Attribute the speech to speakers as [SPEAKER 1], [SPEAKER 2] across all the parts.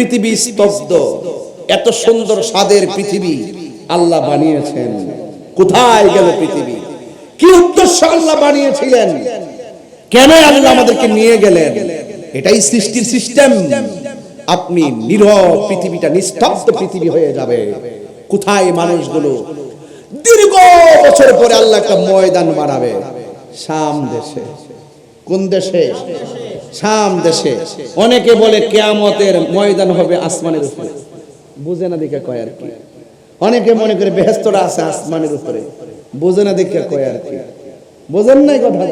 [SPEAKER 1] পৃথিবী স্তব্ধ। এত সুন্দর স্বাদের পৃথিবী আল্লাহ বানিয়েছেন। কোথায় গেল পৃথিবী? কি উদ্দেশ্য আল্লাহ বানিয়েছিলেন? কেন আল্লাহ আমাদেরকে নিয়ে গেলেন? এটাই সৃষ্টির সিস্টেম। আপনি নীরব পৃথিবীটা নিস্তব্ধ পৃথিবী হয়ে যাবে। কোথায় মানুষগুলো? দীর্ঘ বছর পরে আল্লাহ একটা ময়দান বানাবে। শাম দেশে। কোন দেশে? শাম দেশে। অনেকে বলে কেয়ামতের ময়দান হবে আসমানের উপরে। বুঝে না দেখে কয় আর কি। অনেকে মনে করে বেহেস্তরা আছে আসমানের উপরে। বুঝে না দেখে কয় আর কি। বোঝেন নাই কথা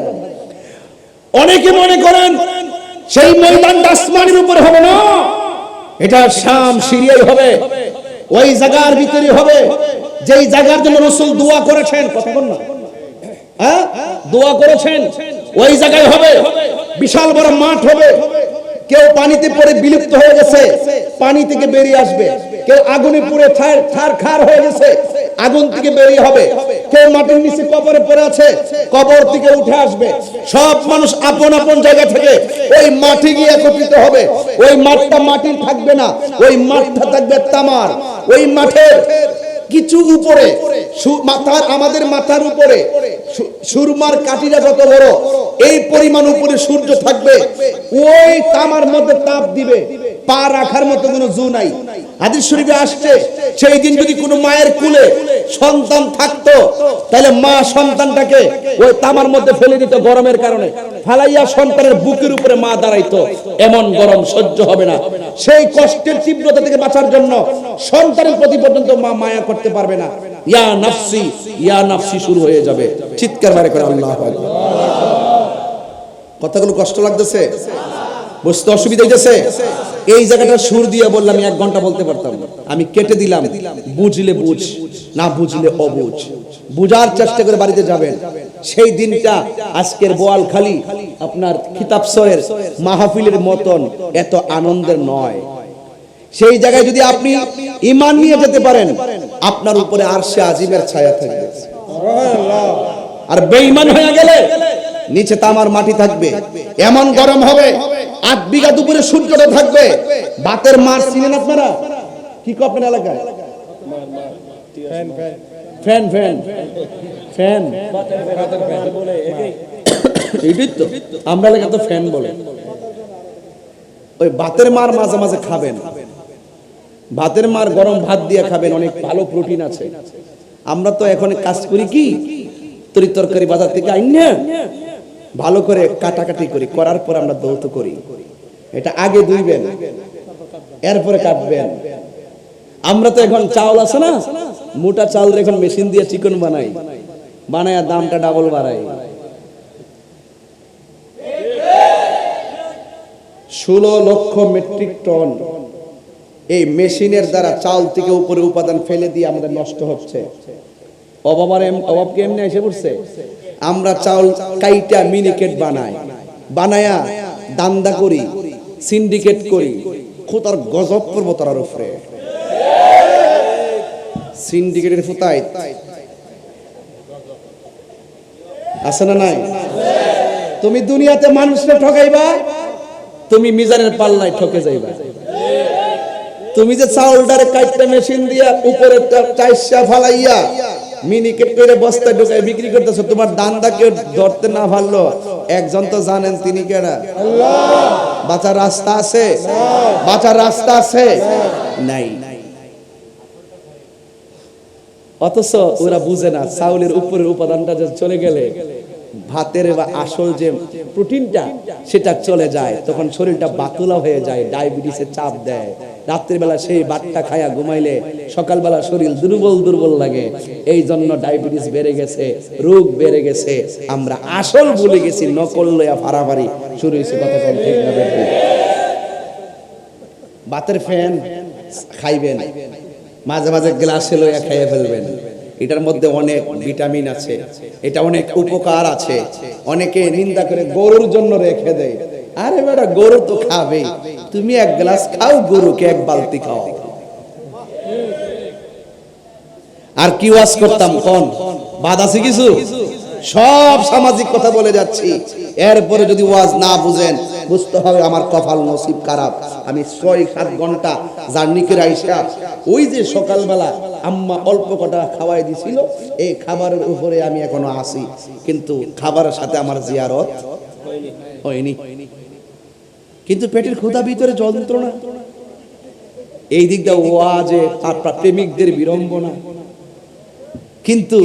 [SPEAKER 1] অনেকে মনে করেন সেই ময়দানটা আসমানের উপরে হবে না। এটা শাম সিরিয়াই হবে। ওই জায়গার ভিতরে হবে। যেই জায়গার জন্য রসুল দোয়া করেছেন বল না। হ্যাঁ? দোয়া করেছেন, ওই জায়গায় হবে। বিশাল বড় মাঠ হবে। কেউ পানিতে পড়ে বিলুপ্ত হয়ে গেছে। পানি থেকে বেরিয়ে আসবে। কেউ আগুনে ঠার খার হয়ে গেছে। আগুন থেকে বেরিয়ে হবে। কেউ মাটির নিচে কবরে পড়ে আছে। কবর থেকে উঠে আসবে। সব মানুষ আপন আপন জায়গা থেকে ওই মাটি গিয়ে একত্রিত হবে। ওই মাঠটা মাটির থাকবে না। ওই মাঠটা থাকবে তামার। ওই মাঠের কিছু উপরে। মাথার, আমাদের মাথার উপরে। সুরমার কাঠিটা যত বড়, এই পরিমাণ উপরে সূর্য থাকবে। ওই তামার মধ্যে তাপ দিবে। পা রাখার মতো কোনো জু নাই। হাদিস শরীফে আসছে, সেই দিন যদি কোনো মায়ের কুলে সন্তান থাকতো, তাহলে মা সন্তানটাকে ওই তামার মধ্যে ফেলে দিত গরমের কারণে। ফালাইয়া সন্তানের বুকের উপরে মা দাঁড়াইতো। এমন গরম সহ্য হবে না। সেই কষ্টের তীব্রতা থেকে বাঁচার জন্য সন্তানের প্রতি পর্যন্ত মা মায়া করতে পারবে না। ইয়া নাফসি ইয়া নাফসি শুরু হয়ে যাবে। চিৎকার মারে করে আল্লাহ কথাগুলো কষ্ট লাগতেছে? বুঝতে অসুবিধা হইতেছে? এই জায়গাটা সুর দিয়ে বললাম এক ঘণ্টা বলতে পারতাম। আমি কেটে দিলাম, বুঝলে বুঝ, না বুঝলে অবুঝ। বুঝার চেষ্টা করে বাড়িতে যাবেন। সেই দিনটা আজকের বোয়াল খালি, আপনার খিতাবসরের মাহফিলের মতন এত আনন্দের নয়। সেই জায়গায় যদি আপনি ইমান নিয়ে যেতে পারেন, আপনার উপরে আর সে আজিমের ছায়া থাকবে। আর বেঈমান হয়ে গেলে নিচে তামার মাটি থাকবে, এমন গরম হবে আট বিঘা দুপুরে সূর্যটা থাকবে। বাতের মার চিনেন আপনারা? কি কো আপনার এলাকায়? Fan fan. ফ্যান এইটাই তো। আমরা এলাকা তো ফ্যান বলে। ওই মার মাঝে মাঝে খাবেন। ভাতের মার গরম ভাত দিয়ে খাবেন অনেক ভালো প্রোটিন আছে। আমরা তো এখন কাজ করি কি? তরি তরকারি বাজার থেকে আইন না? ভালো করে কাটাকাটি করি, করার পর আমরা দৌত করি। এটা আগে দুইবেন, এরপরে কাটবেন। আমরা তো এখন চাউল আছে না, মোটা চাউল এখন মেশিন দিয়ে চিকন বানাই বানায় দামটা ডাবল বাড়াই। ষোলো লক্ষ মেট্রিক টন এই মেশিনের দ্বারা চাল থেকে উপরে উপাদান ফেলে দিয়ে আমাদের নষ্ট হচ্ছে। অভাব কি এমনি এসে পড়ছে? আমরা চাউল কাইটা মিনিকেট বানাই। বানায়া দান্দা করি, সিন্ডিকেট করি, খোতার গজব করব তার উপরে। সিন্ডিকেটের ফুতাই আছে না নাই? তুমি দুনিয়াতে মানুষকে ঠকাইবা, তুমি মিজানের পাল্লায় ঠকে যাইবা। তুমি যে চাউলটারে কাটতে মেশিন দিয়া উপরে চাইসা ফালাইয়া মিনিকেট করে ঢুকায় বিক্রি করতেছো, তোমার দান্দা কেউ ধরতে না একজন তো জানেন তিনি কেডা। বাঁচার রাস্তা আছে? বাঁচার রাস্তা আছে? নাই। অথচ ওরা বুঝে না, চাউলের উপরের উপাদানটা যে চলে গেলে, ভাতের বা আসল যে প্রোটিনটা, সেটা চলে যায়। তখন শরীরটা বাতুলা হয়ে যায়, ডায়াবেটিসের চাপ দেয়। রাত্রিবেলা সেই ভাতটা খায়া ঘুমাইলে সকালবেলা শরীর দুর্বল দুর্বল লাগে। এই জন্য ডায়াবেটিস বেড়ে গেছে, রোগ বেড়ে গেছে। আমরা আসল ভুলে গেছি, নকল লইয়া ফারাফারি শুরু হয়েছে কথা ঠিক না বেঠিক? ভাতের ফ্যান খাইবেন, মাঝে মাঝে গ্লাসে লইয়া খাইয়ে ফেলবেন। এটার মধ্যে অনেক ভিটামিন আছে, এটা অনেক উপকার আছে। অনেকে নিন্দা করে গরুর জন্য রেখে দেয়। আরে বেটা, গরু তো খাবে তুমি এক গ্লাস খাও, গরুকে এক বালতি খাও। আর কি ওয়াজ করতাম কোন? বাদ আছে কিছু? সব সামাজিক কথা বলে যাচ্ছি। এরপরে যদি ওয়াজ না বুঝেন, বুঝতে হবে আমার কপাল নসিব খারাপ। আমি ছয়, সাত ঘণ্টা জার্নি করে আইসা, ওই যে সকালবেলা আম্মা অল্প কটা খাওয়াই দিছিল, এই খাবারের উপরে আমি এখনও আসি কিন্তু খাবারের সাথে আমার জিয়ারত হয়নি। কিন্তু পেটের ক্ষুধা ভিতরে যন্ত্রণা। এই দিকটা ওয়াজে আপনার প্রেমিকদের বিড়ম্বনা। কিন্তু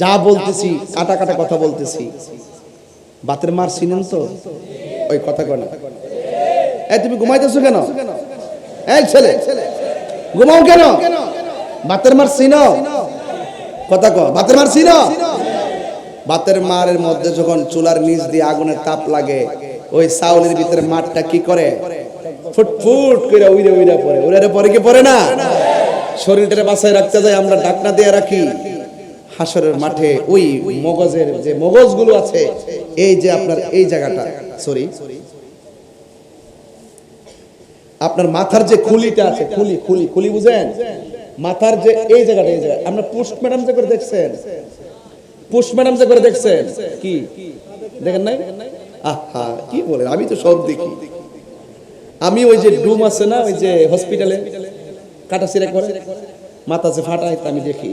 [SPEAKER 1] যা বলতেছি, কাটা কাটা কথা বলতেছি, বাতের মার চিনেন তো? ওই কথা কয় না। এই তুমি ঘুমাইতেছো কেন? এই ছেলে, ঘুমাও কেন? বাতের মার চিনো? কথা কো বাতের মার চিনো? বাতের মারের মধ্যে যখন চুলার নিচ দিয়ে আগুনের তাপ লাগে ওই চাউলের ভিতরে মাঠটা কি করে? ফুটফুট করে উইরে উইরে পড়ে। উইরে পরে কি পড়ে না? শরীরটারে বাঁচায় রাখতে যায় আমরা ডাকনা দিয়ে রাখি। হাসরের মাঠে ওই মগজের যে মগজগুলো আছে, এই যে আপনার এই জায়গাটা সরি আপনার মাথার যে খুলিটা আছে, খুলি খুলি খুলি বুঝেন? মাথার যে এই জায়গাটা, এই জায়গা। আমরা পোস্ট ম্যাডাম যে করে দেখছেন? পোস্ট ম্যাডাম যে করে দেখছেন? কি? দেখেন নাই? আহা, কি বলেন? আমি তো সব দেখি। আমি ওই যে ডুম আছে না, ওই যে হসপিটালে কাটাছিরা করে, মাথা যে ফাটায় আমি দেখি।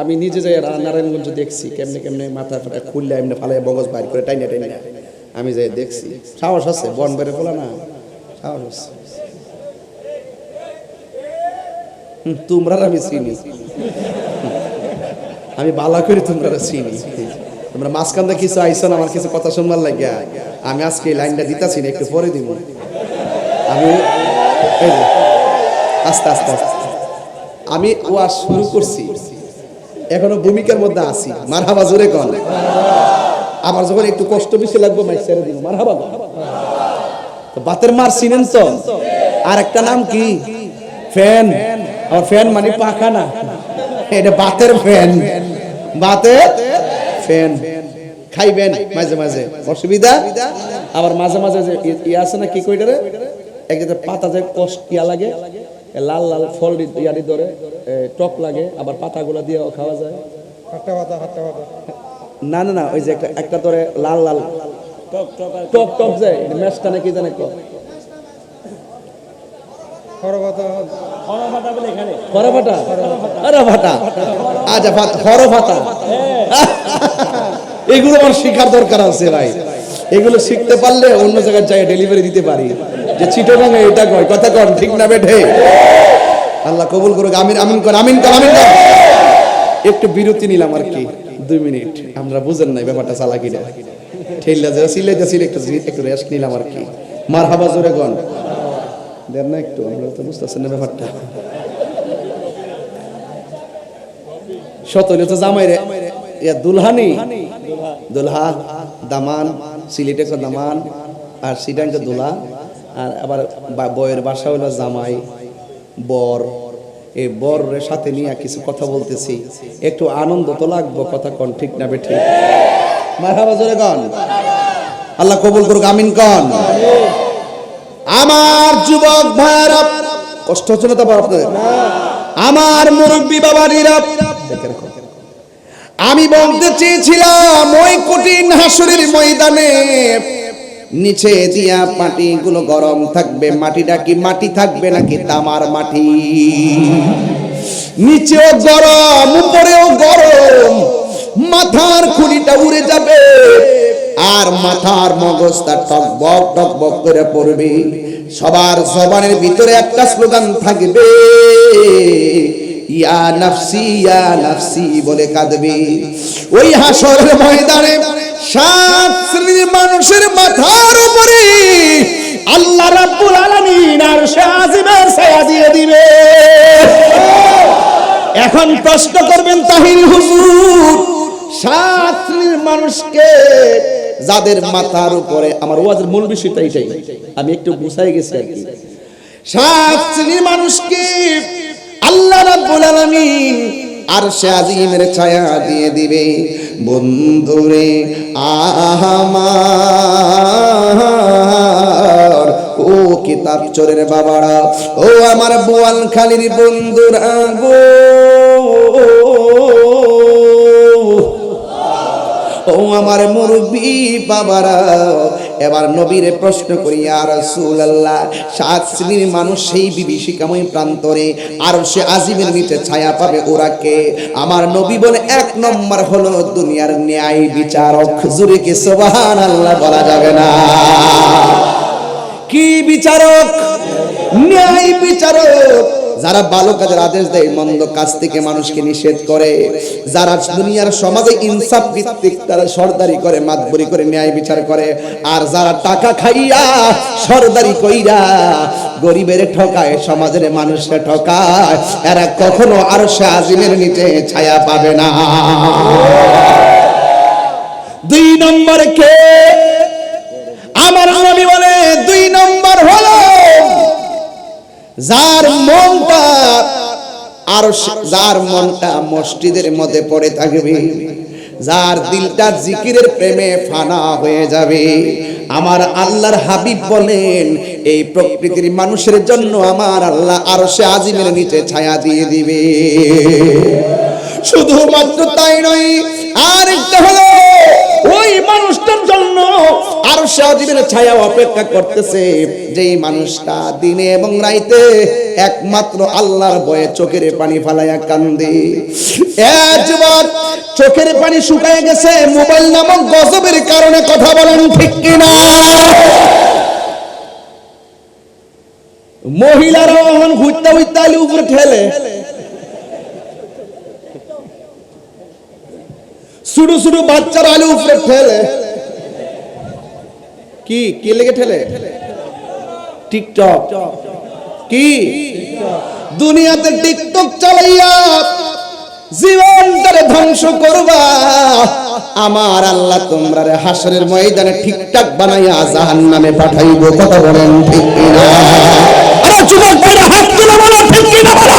[SPEAKER 1] আমি নিজে যাই নারায়ণগঞ্জ দেখছি, কেমনে কেমনে মাথা ফাটা খুললে এমনি ফালাই বগজ বাইর করে টাইনা টাইনা। আমি যাই দেখছি। সাহস আছে, বন বেড়ে বলা না, সাহস আছে। তোমরা আমি চিনি। আমি বালা করে তোমরা চিনি। তোমরা মাঝখান দিয়ে কিছু আইসন আমার কিছু কথা শুনবার লাগিয়া আমি আজকে এই লাইনটা দিতাছি না, একটু পরে দিব আমি আস্তে আস্তে আস্তে আমি ওয়াজ শুরু করছি, এখনও ভূমিকার মধ্যে আছি। মারহাবা জোরে কন। আমার যখন একটু কষ্ট বেশি লাগবে মাই ছেড়ে দিব মারহাবা তো বাতের মার চিনেন তো? আর একটা নাম কি? ফ্যান। আমার ফ্যান মানে পাখা না। এটা বাতের ফ্যান। বাতের? ফ্যান খাইবেন মাঝে মাঝে। অসুবিধা? আবার মাঝে মাঝে যে ই- ই আছে না কি কইটারে এক জায়গায় পাতা যে কষ্ট ইয়া লাগে লাল লাল ফল দি- ইয়ারি ধরে টক লাগে আবার পাতাগুলো দিয়ে খাওয়া যায়।
[SPEAKER 2] হাট্টা পাতা পাতা
[SPEAKER 1] না না না ওই যে একটা একটা ধরে লাল লাল টক টক টক যায় ম্যাচটা নাকি জানে আচ্ছা ভাত এগুলো আমার শেখার দরকার আছে ভাই। এগুলো শিখতে পারলে অন্য জায়গায় যাই ডেলিভারি দিতে পারি। যে চিটোগাঙে এটা কয় কথা কন ঠিক না বেঠে? আল্লাহ কবুল করুক আমিন আমিন কর আমিন কর আমিন কর। একটু বিরতি নিলাম আর কি দুই মিনিট। আমরা বুঝেন নাই ব্যাপারটা চালাকিটা ঠেললা যে সিলাইতেছিল একটু একটু রেস্ট নিলাম আর কি। মার হাবা জোরে গন। দেন না একটু, আমরা তো না ব্যাপারটা। সতলে তো জামাই রে। ইয়া দুলহানি? দুলহা, দামান, সিলেটে দামান, আর দুলা আর আবার বা- বইয়ের বাসা হলো জামাই, বর। এই সাথে নিয়ে কিছু কথা বলতেছি। একটু আনন্দ তো লাগবো, কথা কন, ঠিক না বেঠিক মারহাবা জোরে কন। আল্লাহ কবুল করুক, আমিন কন। আমার যুবক ভাইরা কষ্ট হচ্ছে না তো আবার আপনাদের? আমার মুরব্বী বাবারিরা দেখে আমি বলতে চেয়েছিলাম, ওই কঠিন হাসুরের ময়দানে নিচে দিয়া মাটি গুলো গরম থাকবে, মাটিটা কি মাটি থাকবে নাকি তামার মাটি? নিচেও গরম, উপরেও গরম মাথার খুলিটা উড়ে যাবে। আর মাথার মগজটা টকবক টকবক করে পড়বে। সবার জবানের ভিতরে একটা স্লোগান থাকবে, ইয়া নাফসি ইয়া নাফসি বলে কাঁদবে। ওই হাসরের ময়দানে সাত শ্রেণির মানুষের মাথার উপরে আল্লাহ রাব্বুল আলামিন আর শাহিমের ছায়া দিয়ে দিবে। এখন প্রশ্ন করবেন, তাহির হুজুর সাত মানুষকে যাদের মাথার উপরে আমার ওয়াজের মূল বিষয়টা এটাই, আমি একটু গুছাই গেছি আর কি। সাত মানুষকে আল্লাহ রাব্বুল আলামিন আর সে আজিমের ছায়া দিয়ে দিবে। বন্ধুরে, আমার ও কিতাব চোরের বাবারা, ও আমার বোয়াল খালির বন্ধুরা গো ও আমার মুরব্বী বাবারা, এবার নবীরে প্রশ্ন করি আর রাসূলুল্লাহ, সাত শ্রেণির মানুষ সেই বিভীষিকাময় প্রান্তরে আর সে আজিমের নিচে ছায়া পাবে ওরা কে? আমার নবী বলে, এক নম্বর হলো দুনিয়ার ন্যায় বিচারক। জুড়ে কি সুবহানাল্লাহ বলা যাবে না? কি বিচারক? ন্যায় বিচারক। যারা ভালো কাজের আদেশ দেয়, মন্দ কাজ থেকে মানুষকে নিষেধ করে। যারা দুনিয়ার সমাজে ইনসাফ ভিত্তিক তারা সরদারি করে, মাতবরি করে, ন্যায় বিচার করে। আর যারা টাকা খাইয়া সরদারি কইরা গরিবের ঠকায়, সমাজের মানুষকে ঠকায়, এরা কখনো আর সে আজিমের নিচে ছায়া পাবে না। দুই নম্বরে কে? আমার নবী বলে, দুই নম্বর হলো যার মনটা আর যার মনটা মসজিদের মধ্যে পড়ে থাকবে, যার দিলটা জিকিরের প্রেমে ফানা হয়ে যাবে। আমার আল্লাহর হাবিব বলেন, এই প্রকৃতির মানুষের জন্য আমার আল্লাহ আরও সে আজিমের নিচে ছায়া দিয়ে দিবে। শুধুমাত্র তাই নয়, আরেকটা হলো ওই মানুষটার জন্য আর সজীবের ছায়া অপেক্ষা করতেছে। যেই মানুষটা দিনে এবং রাইতে একমাত্র আল্লাহর বয়ে চোখের পানি ফালাইয়া কান্দে। যুবক চোখের পানি শুকায় গেছে, মোবাইল নামক গজবের কারণে কথা বলেন ঠিক কিনা? মহিলারা ঘুরতে আলি উপরে ঠেলে। শুরু শুরু বাচ্চারা আলু উপরে ঠেলে। কি? কি লেগে ঠেলে? টিকটক। কি? দুনিয়াতে টিকটক চালাইয়া জীবনটারে ধ্বংস করবা। আমার আল্লাহ তোমরা রে হাসরের ময়দানে ঠিকঠাক বানাইয়া জাহান্নামে পাঠাইবো। কথা বলেন ঠিক কিনা? আরে যুবক ভাইরা, হাত তুলে বলো, ঠিক কিনা বলো?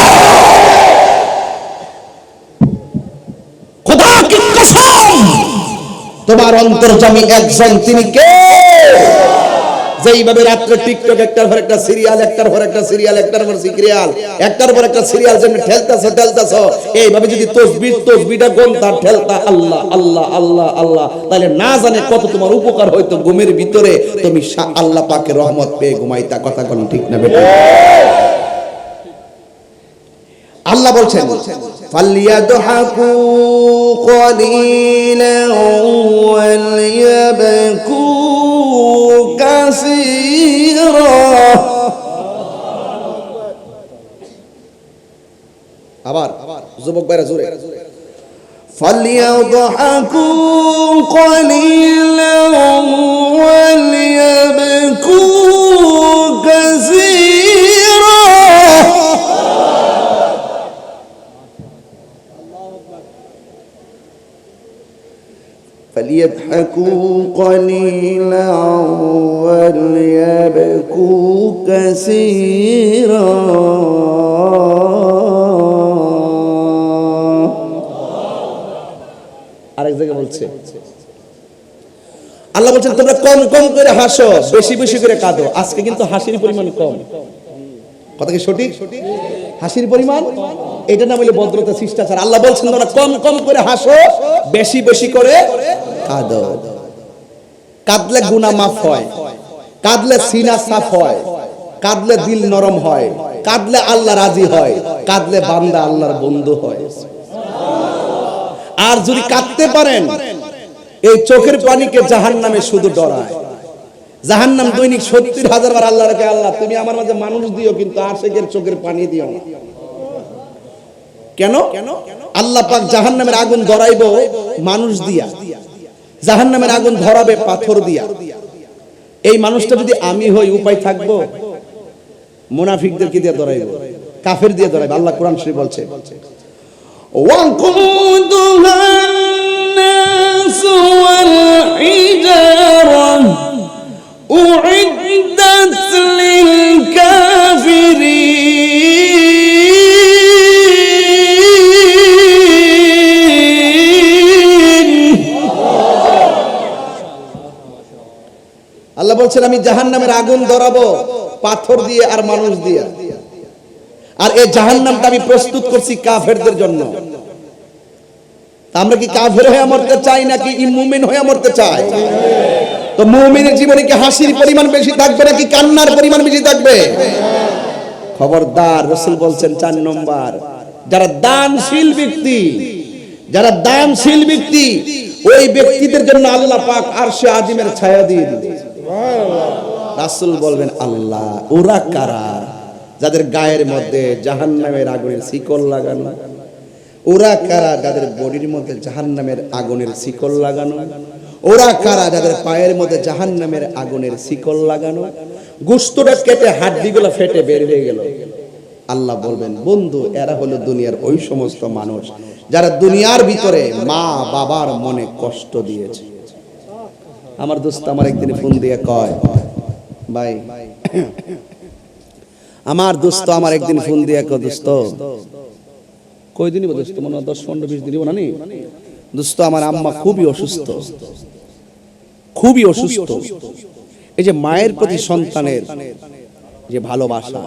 [SPEAKER 1] তোমার অন্তর্জামী একজন, তিনি কে? যেইভাবে রাত্রে টিকটক একটার পর একটা সিরিয়াল একটার পর একটা সিরিয়াল একটার পর সিরিয়াল একটার পর একটা সিরিয়াল যেন ঠেলতাছো ঠেলতাছো, এইভাবে যদি তসবির তসবিটা গন্তা, ঠেলতা আল্লাহ আল্লাহ আল্লাহ আল্লাহ, তাহলে না জানে কত তোমার উপকার হয়তো ঘুমের ভিতরে। তুমি আল্লাহ পাকে রহমত পেয়ে ঘুমাইতা, কথা কোন ঠিক না বেটা? আল্লাহ বলছেন ফালিয়াদহাকু কলিলান ওয়ালিয়াবকু কাসীরা আবার যুবক বাইরা জোরে فليضحكوا قليلا وليبكوا كثيرا فليضحكوا قليلا وليبكوا كثيرا আরেক জায়গায় বলছে আল্লাহ বলছেন তোমরা কম কম করে হাসো বেশি বেশি করে কাঁদো আজকে কিন্তু হাসির পরিমাণ কম কথা কি সঠিক হাসির পরিমাণ এটা নাম হলো ভদ্রতা শিষ্টাচার আল্লাহ বলছেন তোমরা কম কম করে হাসো বেশি বেশি করে কাঁদো। কাঁদলে গুনাহ মাফ হয়, কাঁদলে সিনা সাফ হয়, কাঁদলে দিল নরম হয়, কাঁদলে আল্লাহ রাজি হয়, কাঁদলে বান্দা আল্লাহর বন্ধু হয়। আর যদি কাঁদতে পারেন, এই চোখের পানিকে জাহান নামে শুধু ডরায়। জাহান নাম দৈনিক সত্তর হাজার বার আল্লাহ রেখে, আল্লাহ, তুমি আমার মাঝে মানুষ দিও, কিন্তু আর আশেকের চোখের পানি দিও না। কেন? আল্লাহ পাক জাহান নামের আগুন ধরাইব মানুষ দিয়া। জাহান নামের আগুন ধরাবে পাথর দিয়া এই মানুষটা যদি আমি হই উপায় থাকবো মুনাফিকদেরকে দিয়ে ধরাইব কাফের দিয়ে ধরাইব আল্লাহ কোরআন শরীফ বলছে وقودها الناس والحجارة أعدت للكافرين বলছেন, আমি জাহান্নামের আগুন ধরাবো, পাথর দিয়ে আর মানুষ দিয়ে। আর এই জাহান্নামটা আমি প্রস্তুত করছি কাফেরদের জন্য। আমরা কি কাফের হয়ে মরতে চাই নাকি ইমুমিন হয়ে মরতে চাই? তো মুমিনের জীবনে কি হাসির পরিমাণ বেশি থাকবে নাকি কান্নার পরিমাণ বেশি থাকবে? খবরদার, রসুল বলছেন চার নম্বর, যারা দানশীল ব্যক্তি, যারা দানশীল ব্যক্তি, ওই ব্যক্তিদের জন্য আল্লাহ পাক আরশে আজিমের ছায়া দিয়ে দিবে রাসূল বলবেন, আল্লাহ, ওরা কারা? যাদের গায়ের মধ্যে জাহান্নামের আগুনের শিকল লাগানো। ওরা কারা যাদের বডির মধ্যে জাহান্নামের আগুনের শিকল লাগানো? ওরা কারা যাদের পায়ের মধ্যে জাহান্নামের আগুনের শিকল লাগানো? গোস্তটা কেটে হাড্ডিগুলো ফেটে বের হয়ে গেল। আল্লাহ বলবেন, বন্ধু, এরা হলো দুনিয়ার ওই সমস্ত মানুষ যারা দুনিয়ার ভিতরে মা বাবার মনে কষ্ট দিয়েছে। আমার দোস্ত আমার একদিন ফোন দিয়ে কয়, ভাই, আমার দোস্ত আমার একদিন ফোন দিয়ে কয়, দোস্ত কই দিনই দোস্ত? মনে হয় দশ, পনেরো, বিশ দিনই না নি? দোস্ত, আমার আম্মা খুবই অসুস্থ। খুবই অসুস্থ। এই যে মায়ের প্রতি সন্তানের যে ভালোবাসা,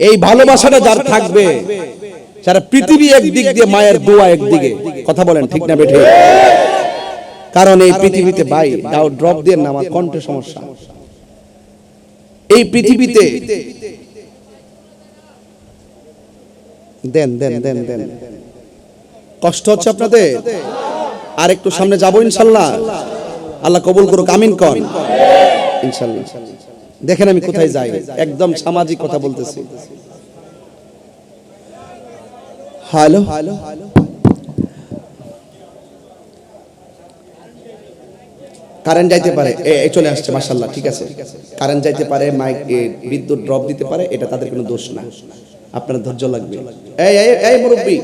[SPEAKER 1] এই ভালোবাসাটা যার থাকবে, সারা পৃথিবী একদিক দিয়ে মায়ের দোয়া একদিকে। কথা বলেন ঠিক না বেঠে? কারণ এই পৃথিবীতে ভাই, দাও ড্রপ দিয়ে আমার কণ্ঠে সমস্যা। এই পৃথিবীতে দেন দেন দেন দেন। কষ্ট হচ্ছে আপনাদের? আর একটু সামনে যাব ইনশাল্লাহ। আল্লাহ কবুল করুক, আমিন কন ইনশাল্লাহ। দেখেন আমি কোথায় যাই। একদম সামাজিক কথা বলতেছি। Hello hello? কারেন্ট যাইতে পারে, এ চলে আসছে মাশাল্লাহ ঠিক আছে। কারেন্ট যাইতে পারে মাইক বিদ্যুৎ ড্রপ দিতে পারে, এটা তাদের কোনো দোষ না। আপনার ধৈর্য লাগবে। এই এই মুরব্বি,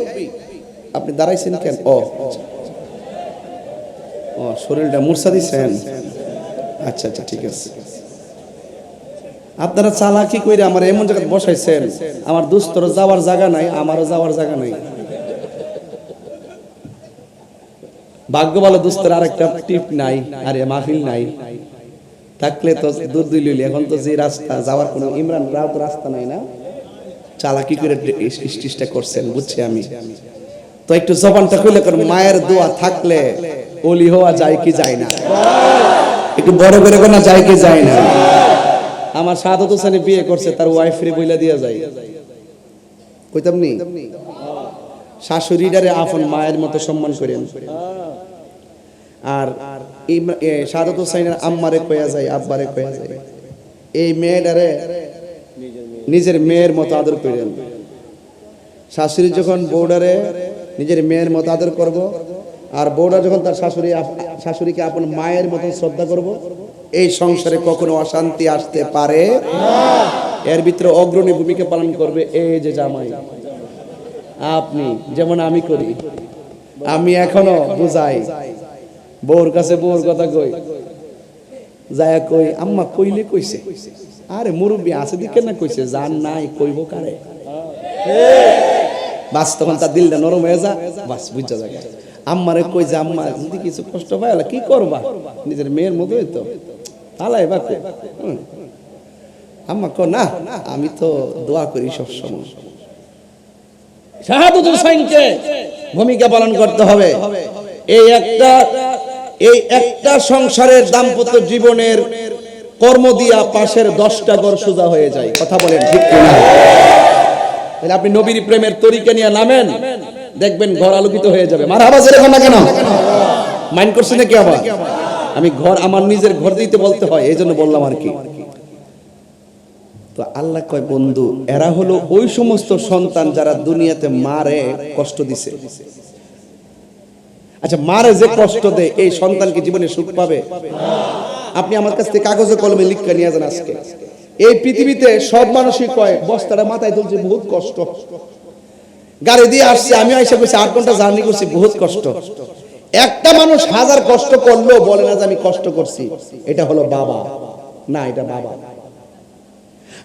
[SPEAKER 1] আপনি দাঁড়াইছেন কেন? ও। ও, শরীরটা মূর্ছা দিছেন। আচ্ছা আচ্ছা ঠিক আছে। আপনারা চালাকি কইরে আমার এমন জায়গায় বসাইছেন, আমার দুস্তর যাওয়ার জায়গা নাই, আমারও যাওয়ার জায়গা নাই। ভাগ্য ভালো দোস্তের আরেকটা টিপ নাই, আরে মাহফিল নাই। থাকলে তো দূর দুই লইলি এখন তো যে রাস্তা, যাওয়ার কোনো ইমরান রাও রাস্তা নাই না? চালাকি করে স্টিচটা করছেন, বুঝছি আমি। তো একটু জবানটা খুলে করেন, মায়ের দোয়া থাকলে ওলি হওয়া যায় কি যায় না? একটু বড় করে কোনা যায় কি যায় না? আমার সাদত হোসেনে বিয়ে করছে, তার ওয়াইফ রে বইলা দিয়া যায়। কইতাম নি? শাশুড়িটারে আপন মায়ের মতো সম্মান করেন। আর সাদত হোসেনের আম্মারে কয়া যায়, আব্বারে কয়া যায়। এই মেয়েটারে নিজের মেয়ের মতো আদর করেন শাশুড়ি যখন বৌডারে নিজের মেয়ের মতো আদর করব, আর বৌডা যখন তার শাশুড়ি শাশুড়িকে আপন মায়ের মতো শ্রদ্ধা করব, এই সংসারে কখনো অশান্তি আসতে পারে এর ভিতরে অগ্রণী ভূমিকা পালন করবে এই যে জামাই। আপনি, যেমন আমি করি, আমি এখনও বুঝাই বউর কাছে বউর কথা কই। যায় কই, আম্মা, কইলে কইছে? আরে, মুরব্বী আছে দিকে না কইছে? জান নাই, কইব কারে? বাস, তখন তার দিলটা নরম হয়ে যা। বাস বুঝা যাবে আম্মারে কই যে, আম্মা, যদি কিছু কষ্ট পায় কি করবা? নিজের মেয়ের মতোই তো। তালাই বা। আম্মা কো না, আমি তো দোয়া করি সব সময় শাহাদুল হুসাইনকে ভূমিকা পালন করতে হবে। এই একটা এই একটা সংসারের দাম্পত্য জীবনের কর্ম দিয়া পাশের দশটা ঘর সোজা হয়ে যায়। কথা বলেন ঠিক তাহলে আপনি নবীর প্রেমের তরিকা নিয়ে নামেন, দেখবেন ঘর আলোকিত হয়ে যাবে। মার আওয়াজ এরকম না কেন? মাইন্ড করছে নাকি আবার? আমি ঘর আমার নিজের ঘর দিতে বলতে হয়, এই জন্য বললাম আর কি। তো আল্লাহ কয়, বন্ধু, এরা হলো ওই সমস্ত সন্তান যারা দুনিয়াতে মারে, কষ্ট দিছে। আচ্ছা মারে যে কষ্ট দেয়, এই সন্তানকে জীবনে সুখ পাবে? আপনি আমার কাছ থেকে কাগজে কলমে লিখে নিয়ে যান আজকে। এই পৃথিবীতে সব মানুষই কয়, বস্তাটা মাথায় তুলছে, বহুত কষ্ট। গাড়ি দিয়ে আসছে আমি আইসা করছি আট ঘণ্টা জার্নি করছি, বহুত কষ্ট। একটা মানুষ হাজার কষ্ট করলেও বলে না যে আমি কষ্ট করছি। এটা হলো বাবা। না, এটা বাবা।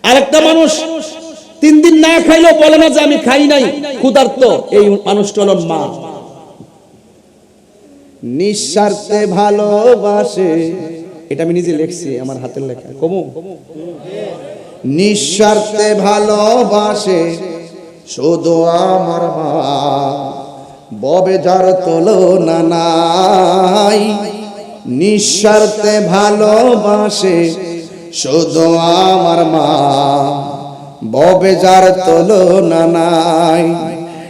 [SPEAKER 1] আরেকটা মানুষ তিন দিন না খাইলেও বলে না যে আমি খাই নাই। ক্ষুধার্ত, এই মানুষটা হলো মা। নিঃস্বার্থে ভালোবাসে। এটা আমি নিজে লিখছি, আমার হাতের লেখা। কমু? নিঃস্বার্থে ভালোবাসে শুধু আমার মা। ববে যার তুলনা নাই। নিঃস্বার্থে ভালোবাসে শুধু আমার মা। ববে যার তুলনা নাই।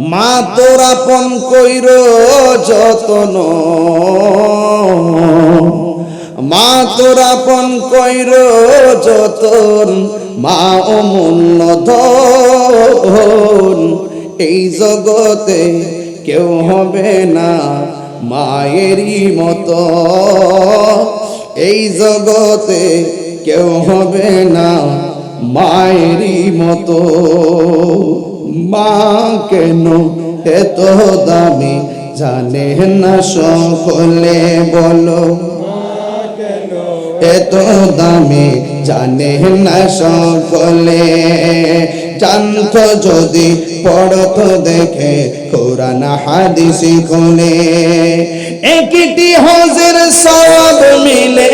[SPEAKER 1] মা তোর আপন কইর যতন। মা তোর আপন কইর যতন, মা অমূল্য ধন। এই জগতে কেউ হবে না মায়েরই মতো। এই জগতে কেউ হবে না মায়েরই মতো। মা কেন এত দামি? জানে না সকলে, বলো। এত দামি, জানে না সকলে। জানত যদি পড়ত দেখে, কোরআন, হাদিসি খুলে। একটি হজের সব মিলে,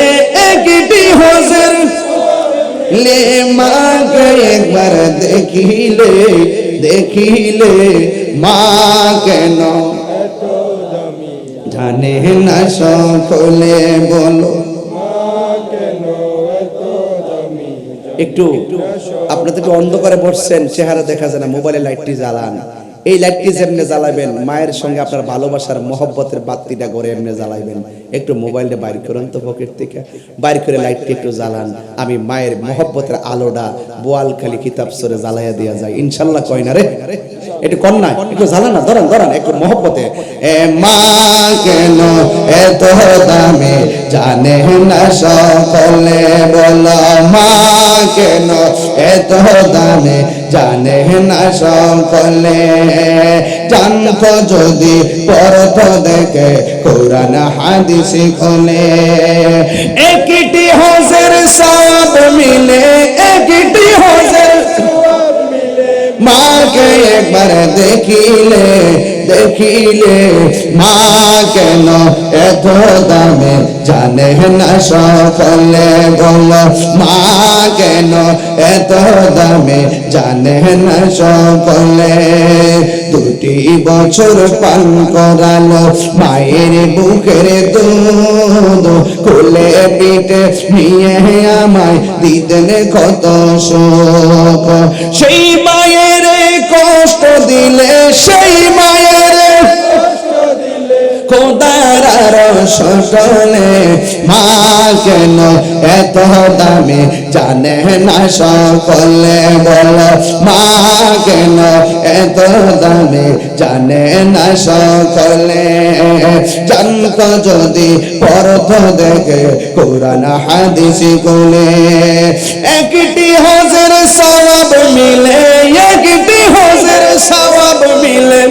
[SPEAKER 1] একটি হজের লে মাকে একবার দেখিলে দেখিলে, মা কেন? জানে না সকলে বলো। একটু আপনাদের অন্ধকারে বসছেন, চেহারা দেখা যায় না মোবাইলে লাইটটি জ্বালান। এই লাইটটি যেমনি জ্বালাবেন, মায়ের সঙ্গে আপনার ভালোবাসার মহব্বতের বাতিটা করে এমনি জ্বালাইবেন। একটু মোবাইলটা বাইর করেন তো পকেট থেকে। বাইর করে লাইটটি একটু জ্বালান। আমি মায়ের মহব্বতের আলোটা বোয়ালখালি কিতাব সরে জ্বালাইয়া দিয়া যায় ইনশাল্লাহ কয় না রে? একটু কন্যা একটু জ্বালান না, ধরান ধরান, একটু মহব্বতে। এ মা কেন এত দামে জানে না সকলে? বল, মা কেন এত দামে জানে না সকলে? জানত যদি পরত দেখে কোরআন হাদিস খোলে। একটি হজের সব মিলে, একটি হজের মাকে একবার দেখিলে দেখিলে মা কেন এত দামে জানে না সকলে গল? মা কেন এত দামে জানে না সকলে? দুটি বছর পান করালো মায়ের বুকের দুধ। কোলে পিঠে নিয়ে আমায় দিতেন কত শোক। সেই মায়ের কষ্ট দিলে সেই মায়ের খোদার সটলে মা কেন এত দামে জানে না সকলে? বল, মা কেন এত দামে জানে না সকলে? জানত যদি পরত দেখে কোরআন, হাদিসি কোলে একটি হাজার সওয়াব মিলে, একটি হাজার সওয়াব মিলে।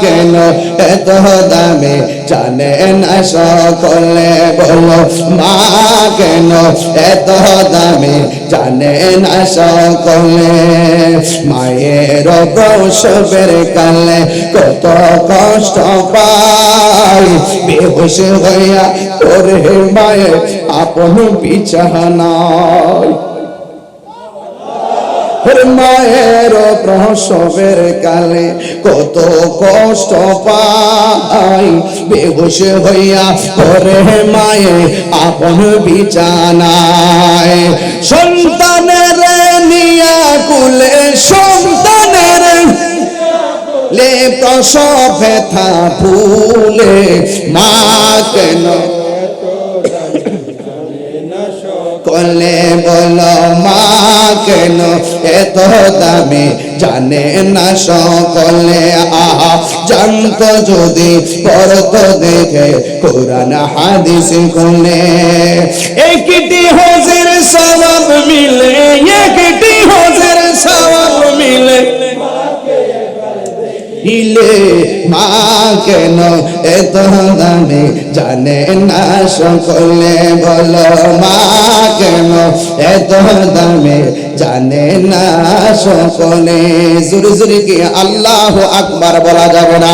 [SPEAKER 1] কেন? এত দামে জানে না সকলে বলো, মা কেন? এত দামে জানে না সকলে। মায়ের প্রসবের কালে কত কষ্ট পাই। বেহুশ হইয়া ওরে মায়ের আপন বিছানায়। মায়ের প্রসবের কালে কত কষ্ট পাই। বেহুশ হইয়া ওরে মায়ে আপন বিছানায়। সন্তানের নিয়া কুলে, সন্তানের লে প্রসব ব্যথা ফুলে মা কেন কলে বল মা, কেন এত দামে? জানে না সকলে, আহা, জানত যদি পরত দেখে কোরআন হাদিস কোলে একটি হজের সবাব মিলে, একটি হজের সবাব মিলে। ইলে মা কেন এত দামে জানে না সকলে বলো, মা কেন এত দামে জানে না সকলে জুরি জুরি কি আল্লাহ আকবার বলা যাবে না।